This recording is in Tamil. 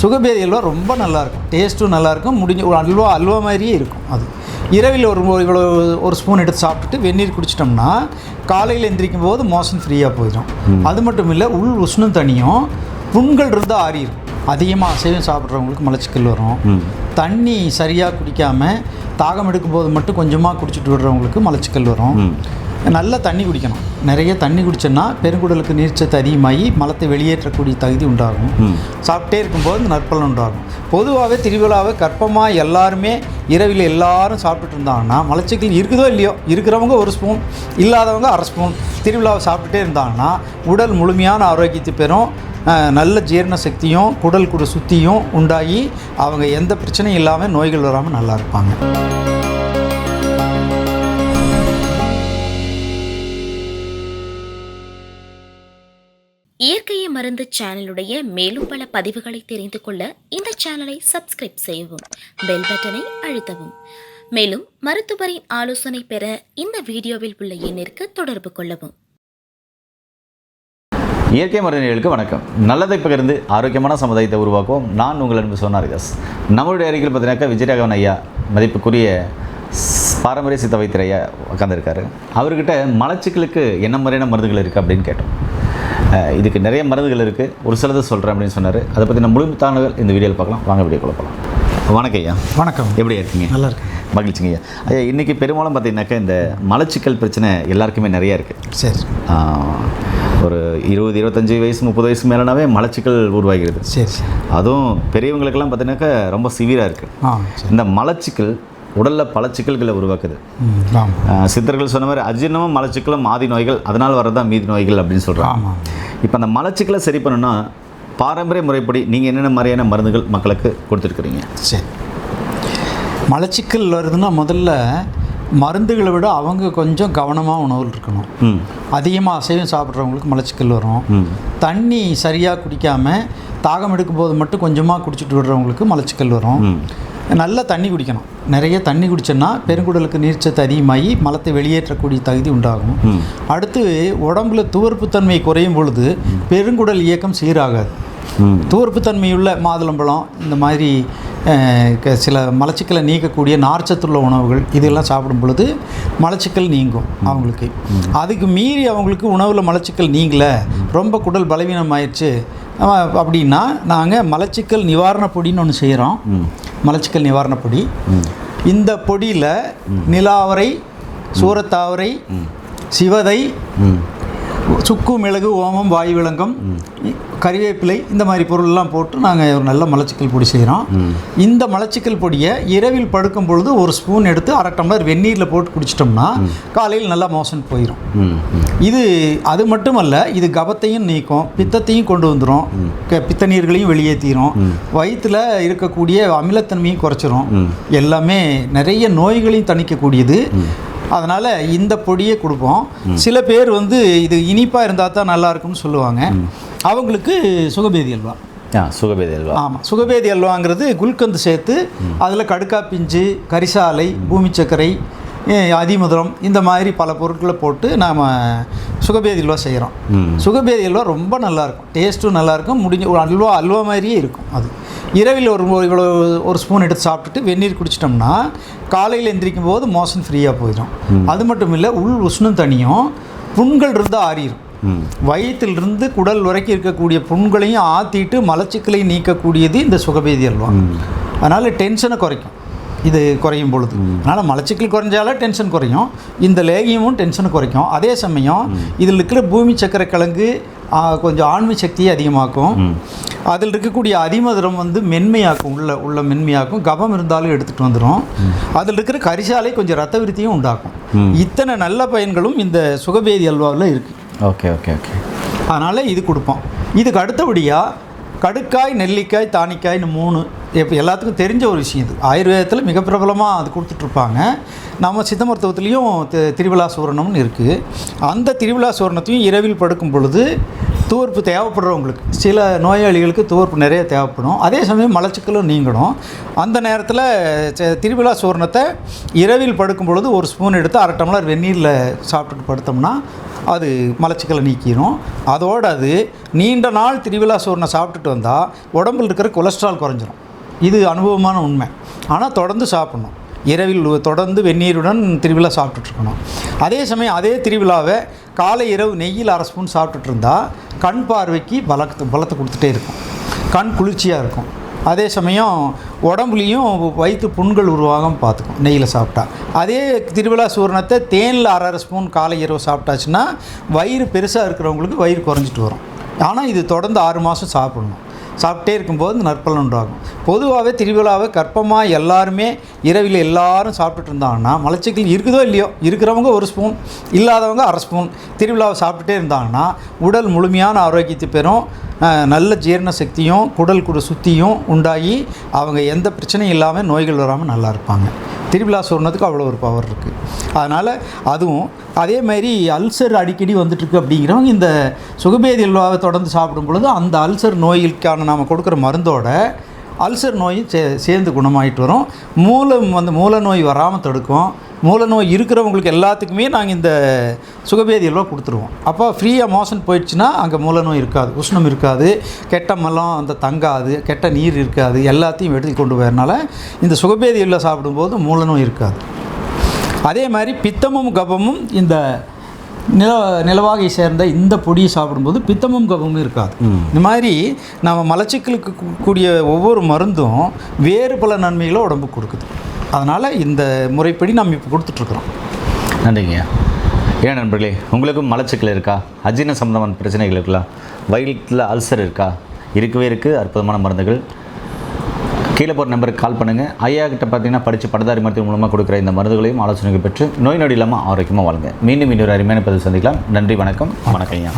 சுகபேரி அல்வா ரொம்ப நல்லாயிருக்கும். டேஸ்ட்டும் நல்லாயிருக்கும். முடிஞ்ச ஒரு அல்வா அல்வா மாதிரியே இருக்கும் அது. இரவில் ஒரு இவ்வளோ ஒரு ஸ்பூன் எடுத்து சாப்பிட்டுட்டு வெந்நீர் குடிச்சிட்டோம்னா காலையில் எந்திரிக்கும் போது மோஷன் ஃப்ரீயாக போயிடும். அது மட்டும் இல்லை உள் உஷ்ணம் தனியும் புண்கள் இருந்தால் ஆறிடும் அதிகமாக அசைவம் சாப்பிட்றவங்களுக்கு மலச்சிக்கல் வரும். தண்ணி சரியாக குடிக்காமல் தாகம் எடுக்கும்போது மட்டும் கொஞ்சமாக குடிச்சிட்டு விடுறவங்களுக்கு மலச்சிக்கல் வரும். நல்ல தண்ணி குடிக்கணும். நிறைய தண்ணி குடிச்சோன்னா பெருங்குடலுக்கு நீர்ச்சத்து அதிகமாகி மலத்தை வெளியேற்றக்கூடிய தகுதி உண்டாகும். சாப்பிட்டே இருக்கும்போது இந்த நற்பலன் உண்டாகும். பொதுவாகவே திருவிழாவை கற்பமாக எல்லாருமே இரவில் எல்லாரும் சாப்பிட்டுட்டு இருந்தாங்கன்னா மலச்சிக்கல் இருக்குதோ இல்லையோ? இருக்கிறவங்க ஒரு ஸ்பூன் இல்லாதவங்க அரை ஸ்பூன். திருவிழாவை சாப்பிட்டுட்டே இருந்தாங்கன்னா உடல் முழுமையான ஆரோக்கியத்தை பெறும். நல்ல ஜீரண சக்தியும் குடல் குட சுத்தியும் உண்டாகி அவங்க எந்த பிரச்சனையும் இல்லாமல் நோய்கள் வராமல் நல்லா இருப்பாங்க. இயற்கையை மருந்து சேனலுடைய மேலும் பல பதிவுகளை தெரிந்து கொள்ள இந்த சேனலை சப்ஸ்கிரைப் செய்யவும் பெல் பட்டனை அழுத்தவும். மேலும் மருத்துவரின் ஆலோசனை பெற இந்த வீடியோவில் உள்ள எண்ணிற்கு தொடர்பு கொள்ளவும். இயற்கை மருந்துகளுக்கு வணக்கம். நல்லதை பகிர்ந்து ஆரோக்கியமான சமுதாயத்தை உருவாக்குவோம். நான் உங்கள் அன்பு சோனாரிதாஸ். நம்மளுடைய அருகில் பார்த்தீங்கன்னாக்கா விஜயராகவன் ஐயா மதிப்புக்குரிய பாரம்பரிய சித்த வைத்திரையா உட்காந்துருக்காரு அவர்கிட்ட மலச்சிக்கலுக்கு என்ன மாதிரியான மருந்துகள் இருக்குது அப்படின்னு கேட்டோம். இதுக்கு நிறைய மருந்துகள் இருக்குது ஒரு சிலதை சொல்கிறேன் அப்படின்னு சொன்னார். அதை பற்றின முழு தாண்டுகள் இந்த வீடியோவில் பார்க்கலாம். வாங்க வீடியோ போகலாம் வணக்கம் ஐயா. வணக்கம். எப்படி இருக்கீங்க? நல்லா இருக்கு மகிழ்ச்சிங்க ஐயா. ஐயா இன்றைக்கி பெரும்பாலும் பார்த்தீங்கன்னாக்கா இந்த மலச்சிக்கல் பிரச்சனை எல்லாருக்குமே நிறையா இருக்குது சரி. ஒரு இருபது இருபத்தஞ்சி வயசு முப்பது வயசு மேலனாவே மலச்சிக்கல் உருவாகிறது. சரி அதுவும் பெரியவங்களுக்கெல்லாம் பார்த்தீங்கன்னாக்கா ரொம்ப சிவியராக இருக்குது இந்த மலச்சிக்கல் உடலில் பல சிக்கல்களை உருவாக்குது. சித்தர்கள் சொன்ன மாதிரி அஜீரணமும் மலச்சிக்கலும் ஆதி நோய்கள் அதனால் வரதான் மீதி நோய்கள் அப்படின்னு சொல்கிறாங்க ஆமாம் இப்போ அந்த மலச்சிக்கலை சரி பண்ணணும்னா பாரம்பரிய முறைப்படி நீங்கள் என்னென்ன மாதிரியான மருந்துகள் மக்களுக்கு கொடுத்துருக்குறீங்க? சரி. மலச்சிக்கல் வருதுன்னா முதல்ல மருந்துகளை விட அவங்க கொஞ்சம் கவனமாக உணவில் இருக்கணும். அதிகமாக அசைவம் சாப்பிட்றவங்களுக்கு மலச்சிக்கல் வரும். தண்ணி சரியாக குடிக்காமல் தாகம் எடுக்கும்போது மட்டும் கொஞ்சமாக குடிச்சிட்டு விடுறவங்களுக்கு மலச்சிக்கல் வரும். நல்ல தண்ணி குடிக்கணும். நிறைய தண்ணி குடிச்சோன்னா பெருங்குடலுக்கு நீர்ச்சத்து அதிகமாகி மலத்தை வெளியேற்றக்கூடிய தகுதி உண்டாகும். அடுத்து உடம்புல துவர்ப்புத்தன்மை குறையும் பொழுது பெருங்குடல் இயக்கம் சீராகாது. துவர்ப்புத்தன்மையுள்ள மாதுளம்பழம் இந்த மாதிரி சில மலச்சிக்கலை நீக்கக்கூடிய நார்ச்சத்துள்ள உணவுகள் இதெல்லாம் சாப்பிடும் பொழுது மலச்சிக்கல் நீங்கும் அவங்களுக்கு. அதுக்கு மீறி அவங்களுக்கு உணவில் மலச்சிக்கல் நீங்கலை ரொம்ப குடல் பலவீனம் ஆயிடுச்சு அப்படின்னா நாங்கள் மலச்சிக்கல் நிவாரண பொடின்னு ஒன்று செய்கிறோம் மலச்சிக்கல் நிவாரண பொடி. இந்த பொடியில் நிலாவரை சூரத்தாவரை சிவதை சுக்கு மிளகு ஓமம் வாயு விளங்கம் கறிவேப்பிலை இந்த மாதிரி பொருள்லாம் போட்டு நாங்கள் ஒரு நல்ல மலச்சிக்கல் பொடி செய்கிறோம் இந்த மலச்சிக்கல் பொடியை இரவில் படுக்கும் பொழுது ஒரு ஸ்பூன் எடுத்து அரை டம்ளர் வெந்நீரில் போட்டு குடிச்சிட்டோம்னா காலையில் நல்லா மோஷன் போயிடும் இது அது மட்டுமல்ல இது கபத்தையும் நீக்கும் பித்தத்தையும் கொண்டு வந்துடும் க- பித்த நீர்களையும் வெளியேற்றிடும் வயிற்றில் இருக்கக்கூடிய அமிலத்தன்மையும் குறைச்சிரும். எல்லாமே நிறைய நோய்களையும் தணிக்கக்கூடியது. அதனால் இந்த பொடியை கொடுப்போம். சில பேர் வந்து இது இனிப்பாக இருந்தால் தான் நல்லா இருக்கும்னு சொல்லுவாங்க. அவங்களுக்கு சுகபேதி அல்வா. ஆ சுகபேதி அல்வா. ஆமாம் சுகபேதி அல்வாங்கிறது குல்கந்து சேர்த்து அதில் கடுக்கா பிஞ்சு கரிசாலை பூமி சர்க்கரை அதிமதுரம் இந்த மாதிரி பல பொருட்களை போட்டு நாம் சுகபேதி அல்வா செய்கிறோம் சுகபேதி அல்வா ரொம்ப நல்லாயிருக்கும் டேஸ்ட்டும் நல்லாயிருக்கும் முடிஞ்ச ஒரு அல்வா அல்வா மாதிரியே இருக்கும் அது. இரவில் ஒரு இவ்வளோ ஒரு ஸ்பூன் எடுத்து சாப்பிட்டுட்டு வெந்நீர் குடிச்சிட்டோம்னா காலையில் எந்திரிக்கும் போது மோஷன் ஃப்ரீயாக போயிடும். அது மட்டும் இல்லை உள் உஷ்ணம் தனியும் புண்கள் இருந்தால் ஆறிடும் வயிற்றிலிருந்து குடல் வரைக்கும் இருக்கக்கூடிய புண்களையும் ஆற்றிட்டு மலச்சிக்கலை நீக்கக்கூடியது இந்த சுகபேதி அல்வா. அதனால் டென்ஷனை குறைக்கும். இது குறையும் பொழுது. அதனால் மலச்சிக்கல் குறைஞ்சாலே டென்ஷன் குறையும். இந்த லேகியமும் டென்ஷனை குறைக்கும். அதே சமயம் இதில் இருக்கிற பூமி சக்கரை கிழங்கு கொஞ்சம் ஆண்மை சக்தியை அதிகமாக்கும். அதில் இருக்கக்கூடிய அதிமதுரம் வந்து மென்மையாக்கும் உள்ள உள்ள மென்மையாக்கும். கபம் இருந்தாலும் எடுத்துகிட்டு வந்துடும் அதில் இருக்கிற கரிசாலை கொஞ்சம் ரத்த விருத்தியும் உண்டாக்கும். இத்தனை நல்ல பயன்களும் இந்த சுகபேதி அல்வாவில் இருக்குது ஓகே ஓகே ஓகே. அதனால் இது கொடுப்போம். இதுக்கு அடுத்தபடியாக கடுக்காய் நெல்லிக்காய் தானிக்காய்னு மூணு இப்போ எல்லாத்துக்கும் தெரிஞ்ச ஒரு விஷயம் இது. ஆயுர்வேதத்தில் மிக பிரபலமாக அது கொடுத்துட்ருப்பாங்க. நம்ம சித்த மருத்துவத்துலேயும் திருவிழா சூரணம்னு இருக்குது அந்த திருவிழா சூரணத்தையும் இரவில் படுக்கும் பொழுது துவர்ப்பு தேவைப்படுறவங்களுக்கு சில நோயாளிகளுக்கு துவர்ப்பு நிறைய தேவைப்படும். அதே சமயம் மலச்சிக்கலும் நீங்கணும். அந்த நேரத்தில் திருவிழா சூரணத்தை இரவில் படுக்கும் பொழுது ஒரு ஸ்பூன் எடுத்து அரை டம்ளர் வெந்நீரில் சாப்பிட்டுட்டு படுத்தோம்னா அது மலச்சிக்கலை நீக்கிடும் அதோடு அது நீண்ட நாள் திருவிழா சோறுனை சாப்பிட்டுட்டு வந்தால் உடம்புல இருக்கிற கொலஸ்ட்ரால் குறைஞ்சிரும். இது அனுபவமான உண்மை. ஆனால் தொடர்ந்து சாப்பிடணும். இரவில் தொடர்ந்து வெந்நீருடன் திருவிழா சாப்பிட்டுட்ருக்கணும். அதே சமயம் அதே திருவிழாவை காலை இரவு நெய்யில் அரை ஸ்பூன் சாப்பிட்டுட்டு இருந்தால் கண் பார்வைக்கு பலத்தை பலத்தை கொடுத்துட்டே இருக்கும். கண் குளிர்ச்சியாக இருக்கும். அதே சமயம் உடம்புலையும் வயிற்று புண்கள் உருவாகாமல் பார்த்துக்கும் நெய்யில் சாப்பிட்டா. அதே திருவிழா சூரணத்தை தேனில் அரை அரை ஸ்பூன் காலை இரவு சாப்பிட்டாச்சுன்னா வயிறு பெருசாக இருக்கிறவங்களுக்கு வயிறு குறைஞ்சிட்டு வரும். ஆனால் இது தொடர்ந்து ஆறு மாதம் சாப்பிடணும். சாப்பிட்டே இருக்கும்போது நற்பலன் உண்டாகும். பொதுவாகவே திருவிழாவை கற்பமாக எல்லாருமே இரவில் எல்லாரும் சாப்பிட்டுட்டு இருந்தாங்கன்னா மலச்சிக்கல் இருக்குதோ இல்லையோ இருக்கிறவங்க ஒரு ஸ்பூன் இல்லாதவங்க அரை ஸ்பூன். திருவிழாவை சாப்பிட்டுட்டே இருந்தாங்கன்னா உடல் முழுமையான ஆரோக்கியத்தை பெறும். நல்ல ஜீரண சக்தியும் குடல் குடு சுத்தியும் உண்டாகி அவங்க எந்த பிரச்சனையும் இல்லாமல் நோய்கள் வராமல் நல்லா இருப்பாங்க. திருவிழா சொன்னதுக்கு அவ்வளோ ஒரு பவர் இருக்குது அதனால் அதுவும் அதே மாதிரி அல்சர் அடிக்கடி வந்துட்டுருக்கு அப்படிங்கிறவங்க இந்த சுகபேதி அல்வாவை தொடர்ந்து சாப்பிடும் பொழுது அந்த அல்சர் நோய்க்கான நாம் கொடுக்குற மருந்தோட அல்சர் நோயும் சே சேர்ந்து குணமாயிட்டு வரும். மூலம் வந்து மூல நோய் வராமல் தடுக்கும். மூல நோய் இருக்கிறவங்களுக்கு எல்லாத்துக்குமே நாங்கள் இந்த சுகபேதி அல்வா கொடுத்துருவோம். அப்போ ஃப்ரீயாக மோஷன் போயிடுச்சுன்னா அங்கே மூல நோய் இருக்காது உஷ்ணம் இருக்காது கெட்ட மலம் அந்த தங்காது கெட்ட நீர் இருக்காது எல்லாத்தையும் எடுத்து கொண்டு போயறனால இந்த சுகபேதி அல்வா சாப்பிடும்போது மூல நோய் இருக்காது. அதே மாதிரி பித்தமும் கபமும் இந்த நில நிலவாகை சேர்ந்த இந்த பொடியை சாப்பிடும்போது பித்தமும் கபமும் இருக்காது. இந்த மாதிரி நம்ம மலச்சிக்கலுக்கு கூடிய ஒவ்வொரு மருந்தும் வேறு பல நன்மைகளை உடம்புக்கு கொடுக்குது. அதனால் இந்த முறைப்படி நம்ம இப்போ கொடுத்துட்ருக்குறோம். நன்றிங்க. ஏன் நண்பர்களே உங்களுக்கும் மலச்சிக்கல் இருக்கா? அஜீரண சம்பந்தமான பிரச்சனைகள் இருக்கலாம் வயிற்றில் அல்சர் இருக்கா? இருக்கவே இருக்குது அற்புதமான மருந்துகள். கீழே போகிற நம்பருக்கு கால் பண்ணுங்கள் ஐயா கிட்ட பார்த்தீங்கன்னா படித்து படதாரி மருத்துவம் மூலமாக கொடுக்குற இந்த மருந்துகளையும் ஆலோசனைகள் பெற்று நோய் நொடி இல்லாமல் ஆரோக்கியமாக வாழுங்க. மீண்டும் இன்னொரு அருமையான பதிவு சந்திக்கலாம். நன்றி வணக்கம். வணக்கம் ஐயா.